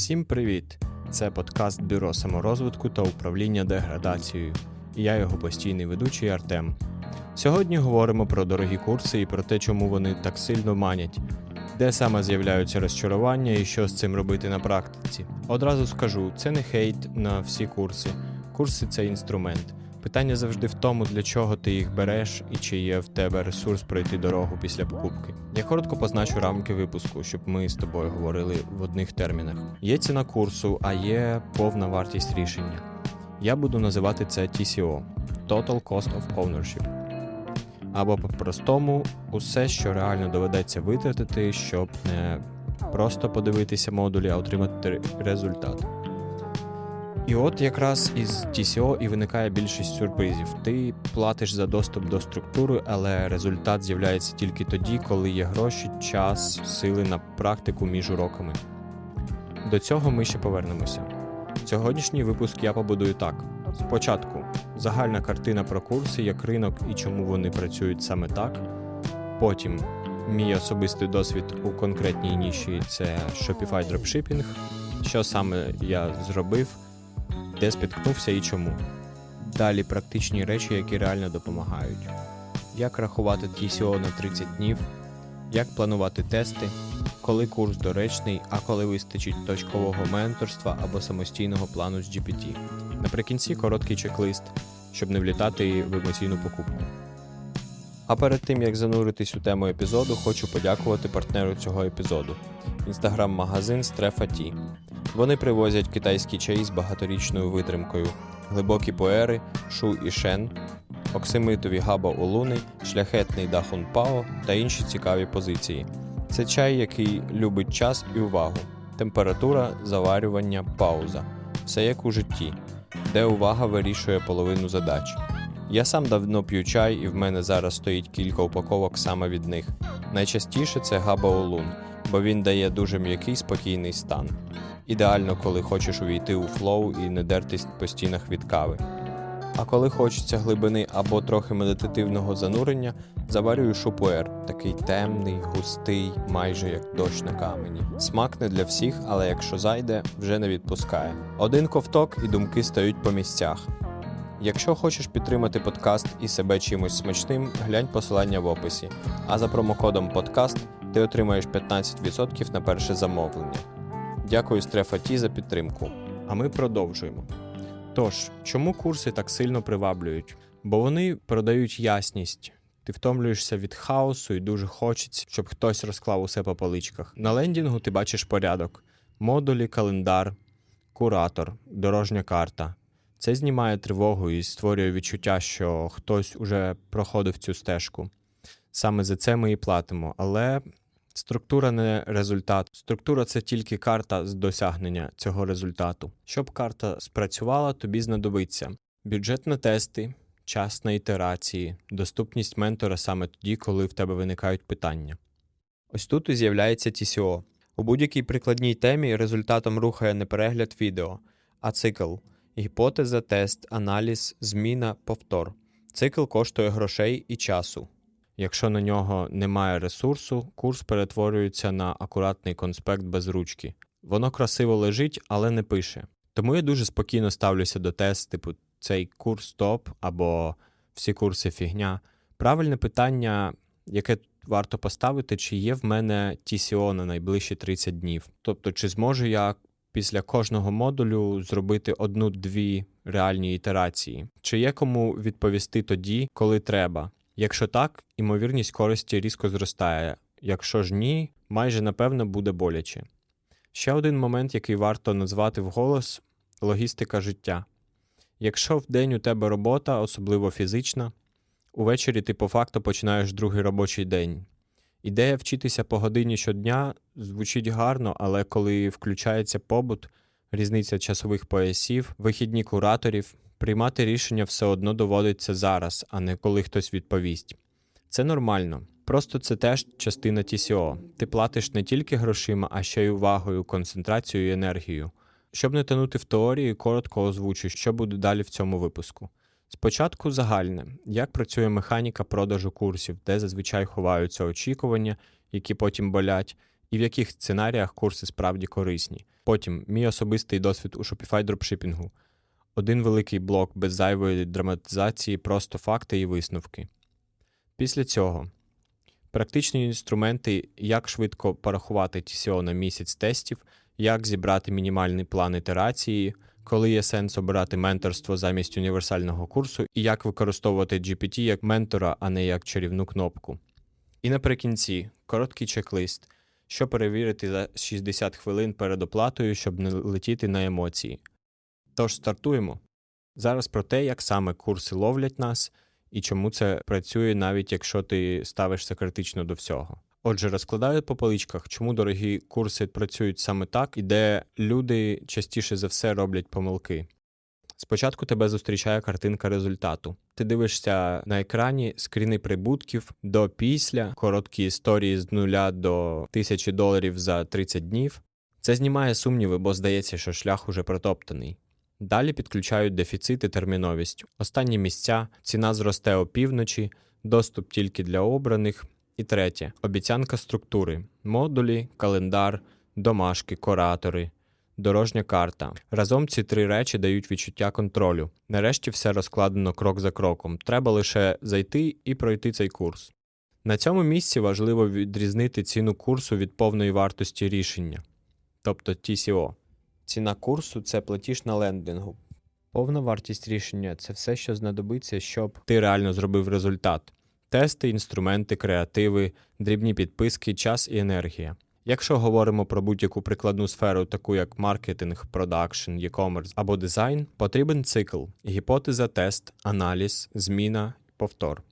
Всім привіт! Це подкаст Бюро саморозвитку та управління деградацією. І я його постійний ведучий Артем. Сьогодні говоримо про дорогі курси і про те, чому вони так сильно манять, де саме з'являються розчарування і що з цим робити на практиці. Одразу скажу, це не хейт на всі курси. Курси це інструмент. Питання завжди в тому, для чого ти їх береш і чи є в тебе ресурс пройти дорогу після покупки. Я коротко позначу рамки випуску, щоб ми з тобою говорили в одних термінах. Є ціна курсу, а є повна вартість рішення. Я буду називати це TCO Total Cost of Ownership. Або по-простому, усе, що реально доведеться витратити, щоб не просто подивитися модулі, а отримати результат. І от якраз із TCO і виникає більшість сюрпризів. Ти платиш за доступ до структури, але результат з'являється тільки тоді, коли є гроші, час, сили на практику між уроками. До цього ми ще повернемося. Сьогоднішній випуск я побудую так: спочатку загальна картина про курси, як ринок і чому вони працюють саме так. Потім мій особистий досвід у конкретній ніші це Shopify Dropshipping, що саме я зробив де спіткнувся і чому. Далі практичні речі, які реально допомагають. Як рахувати TCO на 30 днів, як планувати тести, коли курс доречний, а коли вистачить точкового менторства або самостійного плану з GPT. Наприкінці короткий чек-лист, щоб не влітати в емоційну покупку. А перед тим як зануритись у тему епізоду, хочу подякувати партнеру цього епізоду інстаграм-магазин Strefati. Вони привозять китайські чаї з багаторічною витримкою, глибокі поери, шу і шен, оксимитові габа улуни, шляхетний дахун пао та інші цікаві позиції. Це чай, який любить час і увагу, температура, заварювання, пауза. Все як у житті, де увага вирішує половину задач. Я сам давно п'ю чай, і в мене зараз стоїть кілька упаковок саме від них. Найчастіше це габа улун, бо він дає дуже м'який спокійний стан. Ідеально, коли хочеш увійти у флоу і не дертись по стінах від кави. А коли хочеться глибини або трохи медитативного занурення, заварюю шупуер, такий темний, густий, майже як дощ на камені. Смак не для всіх, але якщо зайде, вже не відпускає. Один ковток і думки стають по місцях. Якщо хочеш підтримати подкаст і себе чимось смачним, глянь посилання в описі. А за промокодом подкаст ти отримаєш 15% на перше замовлення. Дякую Стрефаті за підтримку. А ми продовжуємо. Тож, чому курси так сильно приваблюють? Бо вони продають ясність. Ти втомлюєшся від хаосу і дуже хочеться, щоб хтось розклав усе по поличках. На лендінгу ти бачиш порядок: модулі, календар, куратор, дорожня карта. Це знімає тривогу і створює відчуття, що хтось уже проходив цю стежку. Саме за це ми і платимо. Але структура не результат. Структура це тільки карта з досягнення цього результату. Щоб карта спрацювала, тобі знадобиться бюджет на тести, час на ітерації, доступність ментора саме тоді, коли в тебе виникають питання. Ось тут і з'являється TCO. У будь-якій прикладній темі результатом рухає не перегляд відео, а цикл. Гіпотеза, тест, аналіз, зміна, повтор. Цикл коштує грошей і часу. Якщо на нього немає ресурсу, курс перетворюється на акуратний конспект без ручки. Воно красиво лежить, але не пише. Тому я дуже спокійно ставлюся до тест, типу цей курс топ або всі курси фігня. Правильне питання, яке варто поставити, чи є в мене TCO на найближчі 30 днів. Тобто, чи зможу я після кожного модулю зробити одну-дві реальні ітерації, чи є кому відповісти тоді, коли треба. Якщо так, імовірність користі різко зростає, якщо ж ні, майже напевно буде боляче. Ще один момент, який варто назвати вголос логістика життя. Якщо в день у тебе робота, особливо фізична, увечері ти по факту починаєш другий робочий день. Ідея вчитися по годині щодня звучить гарно, але коли включається побут, різниця часових поясів, вихідні кураторів, приймати рішення все одно доводиться зараз, а не коли хтось відповість. Це нормально. Просто це теж частина TCO. Ти платиш не тільки грошима, а ще й увагою, концентрацією і енергією. Щоб не тонути в теорії, коротко озвучу, що буде далі в цьому випуску. Спочатку загальне, як працює механіка продажу курсів, де зазвичай ховаються очікування, які потім болять, і в яких сценаріях курси справді корисні. Потім мій особистий досвід у Shopify дропшипінгу. Один великий блок без зайвої драматизації, просто факти і висновки. Після цього практичні інструменти, як швидко порахувати TCO на місяць тестів, як зібрати мінімальний план ітерації, коли є сенс обирати менторство замість універсального курсу, і як використовувати GPT як ментора, а не як чарівну кнопку. І наприкінці короткий чек-лист, що перевірити за 60 хвилин перед оплатою, щоб не летіти на емоції. Тож стартуємо. Зараз про те, як саме курси ловлять нас і чому це працює, навіть якщо ти ставишся критично до всього. Отже, розкладаю по поличках, чому дорогі курси працюють саме так, і де люди частіше за все роблять помилки. Спочатку тебе зустрічає картинка результату. Ти дивишся на екрані скріни прибутків до після, короткі історії з нуля до 1000 доларів за 30 днів. Це знімає сумніви, бо здається, що шлях уже протоптаний. Далі підключають дефіцит і терміновість. Останні місця, ціна зросте опівночі, доступ тільки для обраних. І третє обіцянка структури: модулі, календар, домашки, куратори, дорожня карта. Разом ці три речі дають відчуття контролю. Нарешті все розкладено крок за кроком. Треба лише зайти і пройти цей курс. На цьому місці важливо відрізнити ціну курсу від повної вартості рішення, тобто TCO. Ціна курсу це платіж на лендингу. Повна вартість рішення це все, що знадобиться, щоб ти реально зробив результат. Тести, інструменти, креативи, дрібні підписки, час і енергія. Якщо говоримо про будь-яку прикладну сферу, таку як маркетинг, продакшн, e-commerce або дизайн, потрібен цикл: гіпотеза, тест, аналіз, зміна, повтор.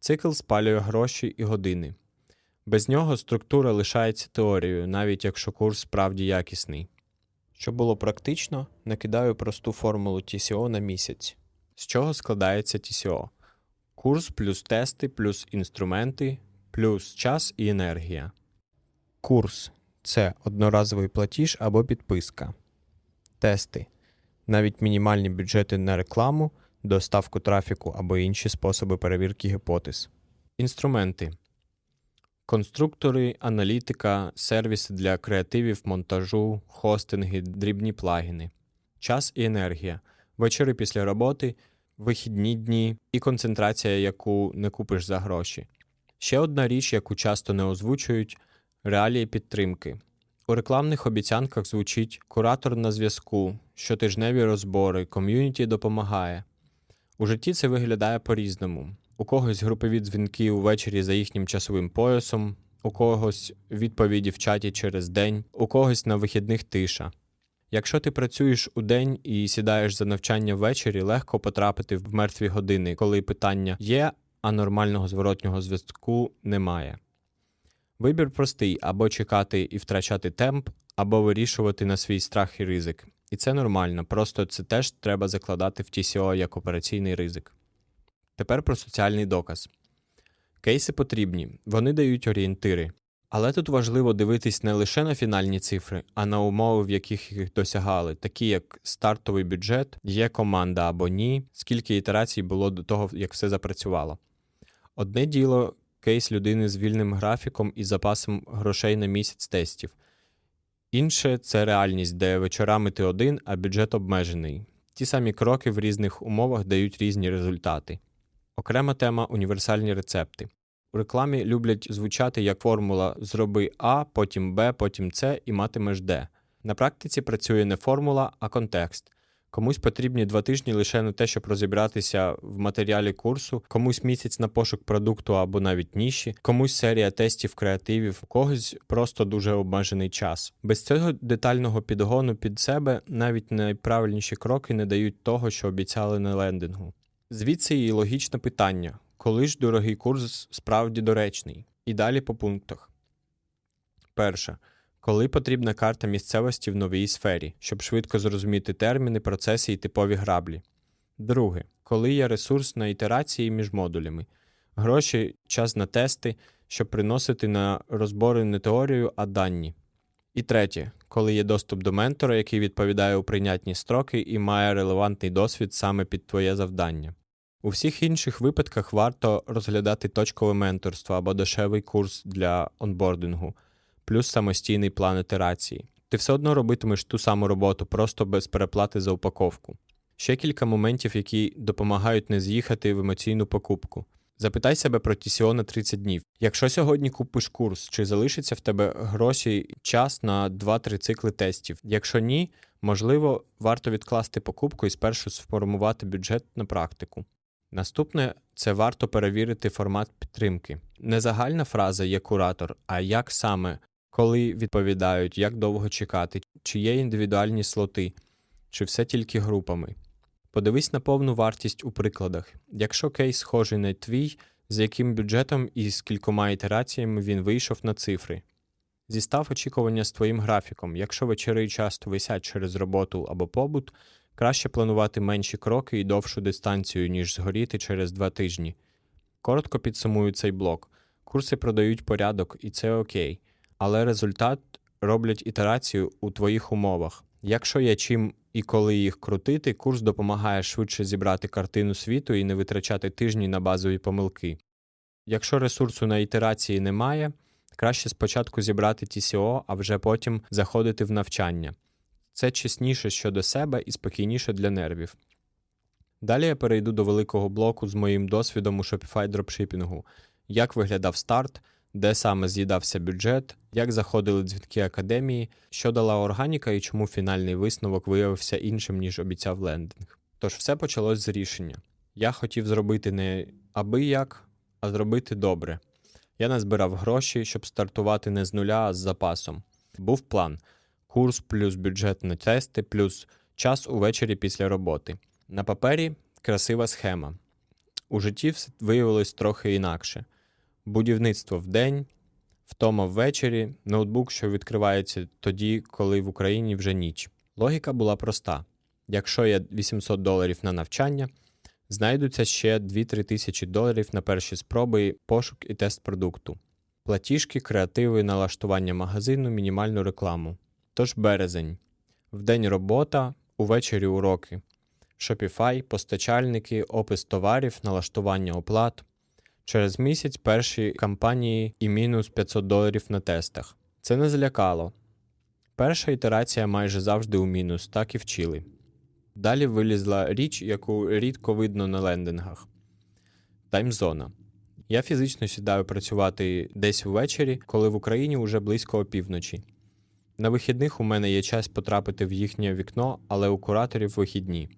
Цикл спалює гроші і години. Без нього структура лишається теорією, навіть якщо курс справді якісний. Щоб було практично, накидаю просту формулу TCO на місяць. З чого складається TCO? Курс плюс тести, плюс інструменти, плюс час і енергія. Курс це одноразовий платіж або підписка. Тести навіть мінімальні бюджети на рекламу, доставку трафіку або інші способи перевірки гіпотез. Інструменти конструктори, аналітика, сервіси для креативів, монтажу, хостинги, дрібні плагіни, час і енергія, вечори після роботи, вихідні дні і концентрація, яку не купиш за гроші. Ще одна річ, яку часто не озвучують реалії підтримки. У рекламних обіцянках звучить куратор на зв'язку, щотижневі розбори, ком'юніті допомагає. У житті це виглядає по-різному. У когось групові дзвінки увечері за їхнім часовим поясом, у когось відповіді в чаті через день, у когось на вихідних тиша. Якщо ти працюєш у день і сідаєш за навчання ввечері, легко потрапити в мертві години, коли питання є, а нормального зворотнього зв'язку немає. Вибір простий або чекати і втрачати темп, або вирішувати на свій страх і ризик. І це нормально, просто це теж треба закладати в TCO як операційний ризик. Тепер про соціальний доказ. Кейси потрібні, вони дають орієнтири. Але тут важливо дивитись не лише на фінальні цифри, а на умови, в яких їх досягали, такі як стартовий бюджет, є команда або ні, скільки ітерацій було до того, як все запрацювало. Одне діло кейс людини з вільним графіком і запасом грошей на місяць тестів. Інше це реальність, де вечорами ти один, а бюджет обмежений. Ті самі кроки в різних умовах дають різні результати. Окрема тема універсальні рецепти. У рекламі люблять звучати як формула зроби А, потім Б, потім С і матимеш Д. На практиці працює не формула, а контекст. Комусь потрібні два тижні лише на те, щоб розібратися в матеріалі курсу, комусь місяць на пошук продукту або навіть ніші, комусь серія тестів креативів, у когось просто дуже обмежений час. Без цього детального підгону під себе навіть найправильніші кроки не дають того, що обіцяли на лендингу. Звідси і логічне питання: коли ж дорогий курс справді доречний? І далі по пунктах. Перше. Коли потрібна карта місцевості в новій сфері, щоб швидко зрозуміти терміни, процеси і типові граблі. Друге. Коли є ресурс на ітерації між модулями, гроші, час на тести, щоб приносити на розбори не теорію, а дані. І третє, коли є доступ до ментора, який відповідає у прийнятні строки і має релевантний досвід саме під твоє завдання. У всіх інших випадках варто розглядати точкове менторство або дешевий курс для онбордингу. плюс самостійний план ітерації. Ти все одно робитимеш ту саму роботу, просто без переплати за упаковку. Ще кілька моментів, які допомагають не з'їхати в емоційну покупку. Запитай себе про TCO на 30 днів. Якщо сьогодні купиш курс, чи залишиться в тебе гроші час на 2-3 цикли тестів? Якщо ні, можливо, варто відкласти покупку і спершу сформувати бюджет на практику. Наступне це варто перевірити формат підтримки. Не загальна фраза є куратор, а як саме, коли відповідають, як довго чекати, чи є індивідуальні слоти, чи все тільки групами. Подивись на повну вартість у прикладах. Якщо кейс схожий на твій, з яким бюджетом і з кількома ітераціями він вийшов на цифри. Зістав очікування з твоїм графіком. Якщо вечори часто висять через роботу або побут, краще планувати менші кроки і довшу дистанцію, ніж згоріти через два тижні. Коротко підсумую цей блок. Курси продають порядок, і це окей, але результат роблять ітерацію у твоїх умовах. Якщо є чим і коли їх крутити, курс допомагає швидше зібрати картину світу і не витрачати тижні на базові помилки. Якщо ресурсу на ітерації немає, краще спочатку зібрати TCO, а вже потім заходити в навчання. Це чесніше щодо себе і спокійніше для нервів. Далі я перейду до великого блоку з моїм досвідом у Shopify дропшипінгу, як виглядав старт, де саме з'їдався бюджет, як заходили дзвінки академії, що дала органіка і чому фінальний висновок виявився іншим, ніж обіцяв лендинг. Тож все почалось з рішення. Я хотів зробити не аби як, а зробити добре. Я назбирав гроші, щоб стартувати не з нуля, а з запасом. Був план: курс плюс бюджет на тести, плюс час увечері після роботи. На папері красива схема. У житті все виявилось трохи інакше будівництво вдень, втома ввечері, ноутбук, що відкривається тоді, коли в Україні вже ніч. Логіка була проста: якщо є 800 доларів на навчання, знайдуться ще 2-3 тисячі доларів на перші спроби, пошук і тест продукту, платіжки, креативи, налаштування магазину, мінімальну рекламу. Тож березень, вдень робота, увечері уроки. Shopify, постачальники, опис товарів, налаштування оплат. Через місяць перші кампанії і мінус 500 доларів на тестах. Це не злякало. Перша ітерація майже завжди у мінус, так і вчили. Далі вилізла річ, яку рідко видно на лендингах таймзона. Я фізично сідаю працювати десь ввечері, коли в Україні вже близько опівночі. На вихідних у мене є час потрапити в їхнє вікно, але у кураторів вихідні.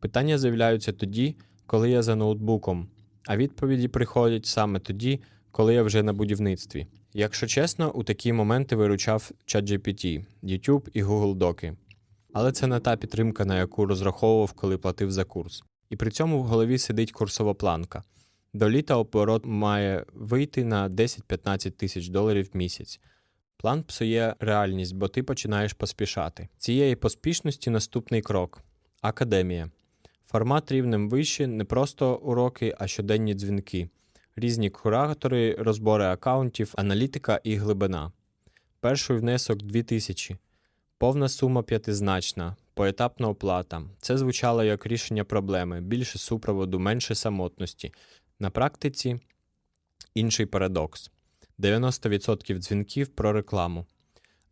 Питання з'являються тоді, коли я за ноутбуком, а відповіді приходять саме тоді, коли я вже на будівництві. Якщо чесно, у такі моменти виручав ChatGPT, YouTube і Google Доки. Але це не та підтримка, на яку розраховував, коли платив за курс. І при цьому в голові сидить курсова планка. До літа оборот має вийти на 10-15 тисяч доларів в місяць. План псує реальність, бо ти починаєш поспішати. Цієї поспішності наступний крок академія. Формат рівнем вище не просто уроки, а щоденні дзвінки, різні куратори, розбори акаунтів, аналітика і глибина. Перший внесок 2000, повна сума п'ятизначна, поетапна оплата. Це звучало як рішення проблеми, більше супроводу, менше самотності. На практиці інший парадокс: 90% дзвінків про рекламу.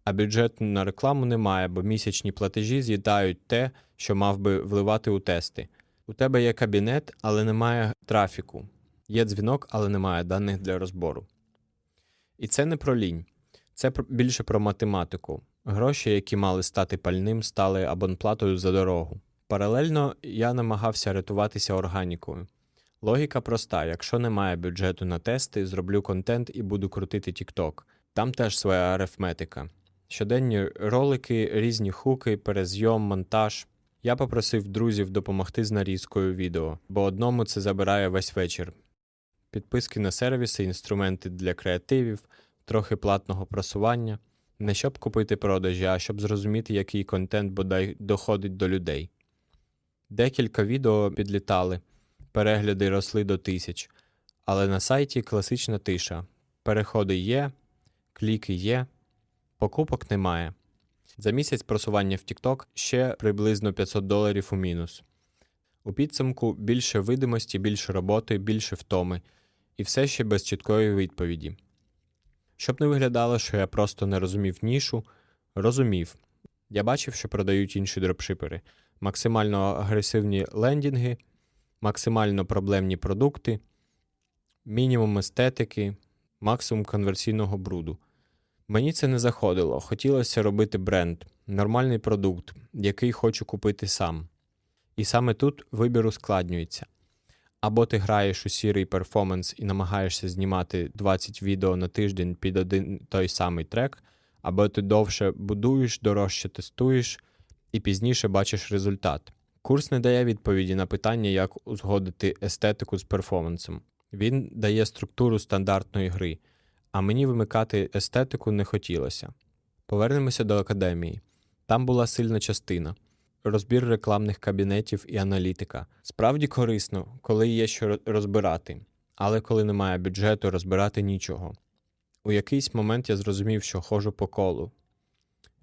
А бюджету на рекламу немає, бо місячні платежі з'їдають те, що мав би вливати у тести. У тебе є кабінет, але немає трафіку. Є дзвінок, але немає даних для розбору. І це не про лінь, це більше про математику. Гроші, які мали стати пальним, стали абонплатою за дорогу. Паралельно я намагався рятуватися органікою. Логіка проста: якщо немає бюджету на тести, зроблю контент і буду крутити TikTok. Там теж своя арифметика. Щоденні ролики, різні хуки, перезйом, монтаж. Я попросив друзів допомогти з нарізкою відео, бо одному це забирає весь вечір. Підписки на сервіси, інструменти для креативів, трохи платного просування, не щоб купити продажі, а щоб зрозуміти, який контент бодай доходить до людей. Декілька відео підлітали, перегляди росли до тисяч, але на сайті класична тиша. Переходи є, кліки є, покупок немає. За місяць просування в TikTok ще приблизно 500 доларів у мінус. У підсумку більше видимості, більше роботи, більше втоми, і все ще без чіткої відповіді. Щоб не виглядало, що я просто не розумів нішу, розумів. Я бачив, що продають інші дропшипери, максимально агресивні лендінги, максимально проблемні продукти, мінімум естетики, максимум конверсійного бруду. Мені це не заходило. Хотілося робити бренд, нормальний продукт, який хочу купити сам. І саме тут вибір ускладнюється. Або ти граєш у сірий перформанс і намагаєшся знімати 20 відео на тиждень під один той самий трек, або ти довше будуєш, дорожче тестуєш і пізніше бачиш результат. Курс не дає відповіді на питання, як узгодити естетику з перформансом. Він дає структуру стандартної гри, а мені вимикати естетику не хотілося. Повернемося до академії. Там була сильна частина розбір рекламних кабінетів і аналітика. Справді корисно, коли є що розбирати, але коли немає бюджету, розбирати нічого. У якийсь момент я зрозумів, що ходжу по колу.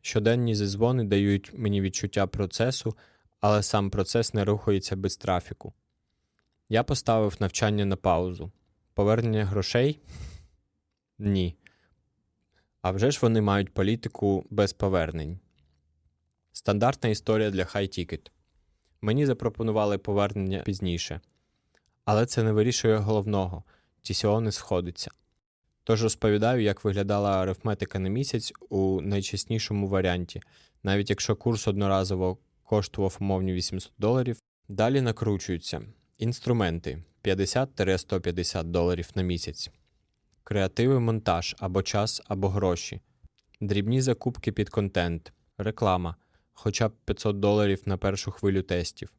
Щоденні зізвони дають мені відчуття процесу, але сам процес не рухається без трафіку. Я поставив навчання на паузу. Повернення грошей? Ні. А вже ж вони мають політику без повернень. Стандартна історія для Ticket. Мені запропонували повернення пізніше, але це не вирішує головного TCO не сходиться. Тож розповідаю, як виглядала арифметика на місяць у найчаснішому варіанті, навіть якщо курс одноразово коштував умовні 800 доларів, далі накручуються інструменти 50-150 доларів на місяць, креативи монтаж або час, або гроші, дрібні закупки під контент, реклама хоча б 500 доларів на першу хвилю тестів,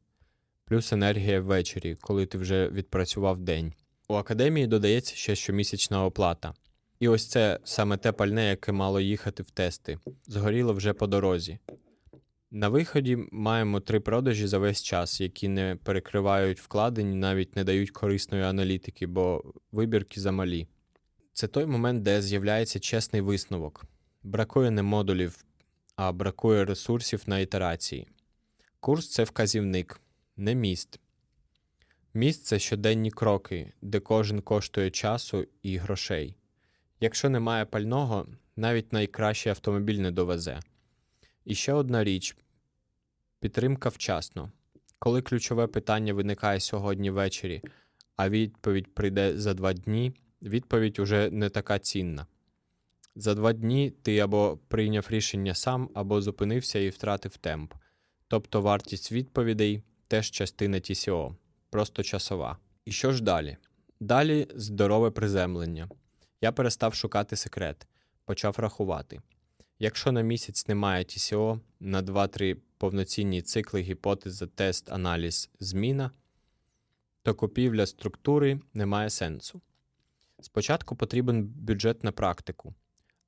плюс енергія ввечері, коли ти вже відпрацював день. У академії додається ще щомісячна оплата. І ось це саме те пальне, яке мало їхати в тести, згоріло вже по дорозі. На виході маємо три продажі за весь час, які не перекривають вкладень, навіть не дають корисної аналітики, бо вибірки замалі. Це той момент, де з'являється чесний висновок. Бракує не модулів, а бракує ресурсів на ітерації. Курс це вказівник, не міст. Міст це щоденні кроки, де кожен коштує часу і грошей. Якщо немає пального, навіть найкращий автомобіль не довезе. І ще одна річ підтримка вчасно. Коли ключове питання виникає сьогодні ввечері, а відповідь прийде за два дні, відповідь уже не така цінна. За два дні ти або прийняв рішення сам, або зупинився і втратив темп. Тобто вартість відповідей теж частина TCO, просто часова. І що ж далі? Далі здорове приземлення. Я перестав шукати секрет, почав рахувати. Якщо на місяць немає TCO, на 2-3 повноцінні цикли гіпотеза, тест, аналіз, зміна, то купівля структури не має сенсу. Спочатку потрібен бюджет на практику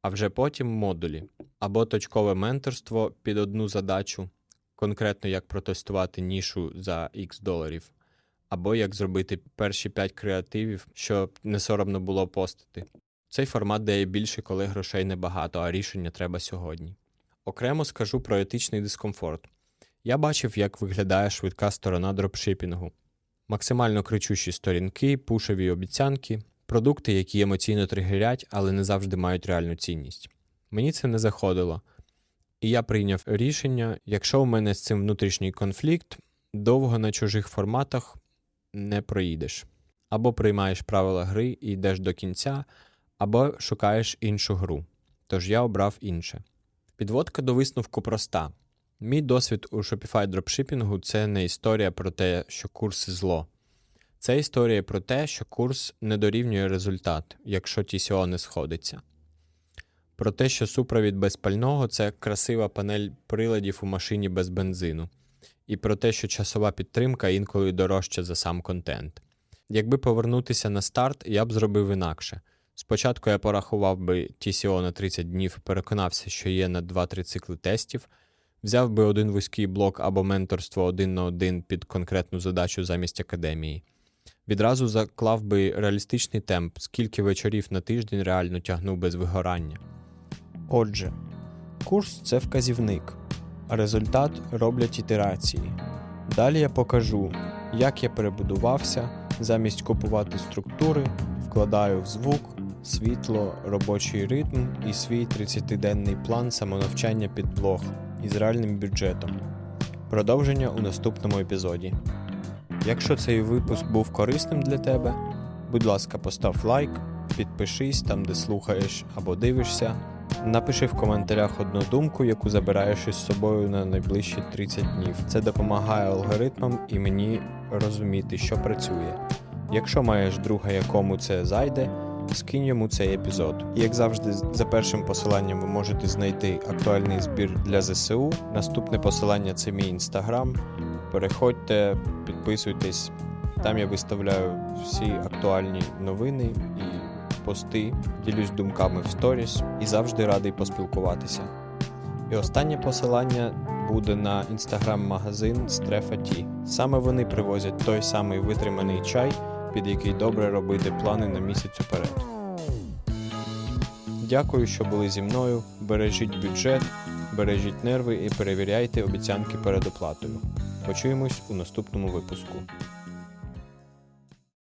а вже потім модулі або точкове менторство під одну задачу, конкретно як протестувати нішу за X доларів, або як зробити перші 5 креативів, щоб не соромно було постити. Цей формат дає більше, коли грошей небагато, а рішення треба сьогодні. Окремо скажу про етичний дискомфорт. Я бачив, як виглядає швидка сторона дропшипінгу. Максимально кричущі сторінки, пушеві обіцянки, продукти, які емоційно тригерять, але не завжди мають реальну цінність. Мені це не заходило. І я прийняв рішення: якщо у мене з цим внутрішній конфлікт, довго на чужих форматах не проїдеш. Або приймаєш правила гри і йдеш до кінця, або шукаєш іншу гру. Тож я обрав інше. Підводка до висновку проста. Мій досвід у Shopify дропшипінгу це не історія про те, що курси зло. Це історія про те, що курс не дорівнює результат, якщо TCO не сходиться. Про те, що супровід без пального це красива панель приладів у машині без бензину, і про те, що часова підтримка інколи дорожча за сам контент. Якби повернутися на старт, я б зробив інакше. Спочатку я порахував би TCO на 30 днів, переконався, що є на 2-3 цикли тестів, взяв би один вузький блок або менторство один на один під конкретну задачу замість академії відразу заклав би реалістичний темп, скільки вечорів на тиждень реально тягнув без вигорання. Отже, курс це вказівник, а результат роблять ітерації. Далі я покажу, як я перебудувався, замість купувати структури, вкладаю в звук, світло, робочий ритм і свій 30-денний план самонавчання під блог із реальним бюджетом. Продовження у наступному епізоді. Якщо цей випуск був корисним для тебе, будь ласка, постав лайк, підпишись там, де слухаєш або дивишся. Напиши в коментарях одну думку, яку забираєш із собою на найближчі 30 днів. Це допомагає алгоритмам і мені розуміти, що працює. Якщо маєш друга, якому це зайде, скинь йому цей епізод. І як завжди, за першим посиланням ви можете знайти актуальний збір для ЗСУ. Наступне посилання це мій інстаграм. Переходьте, підписуйтесь. Там я виставляю всі актуальні новини і пости, ділюсь думками в сторіс і завжди радий поспілкуватися. І останнє посилання буде на інстаграм-магазин Стрефа Ті. Саме вони привозять той самий витриманий чай, під який добре робити плани на місяць уперед. Дякую, що були зі мною. Бережіть бюджет, бережіть нерви і перевіряйте обіцянки перед оплатою. Почуємось у наступному випуску.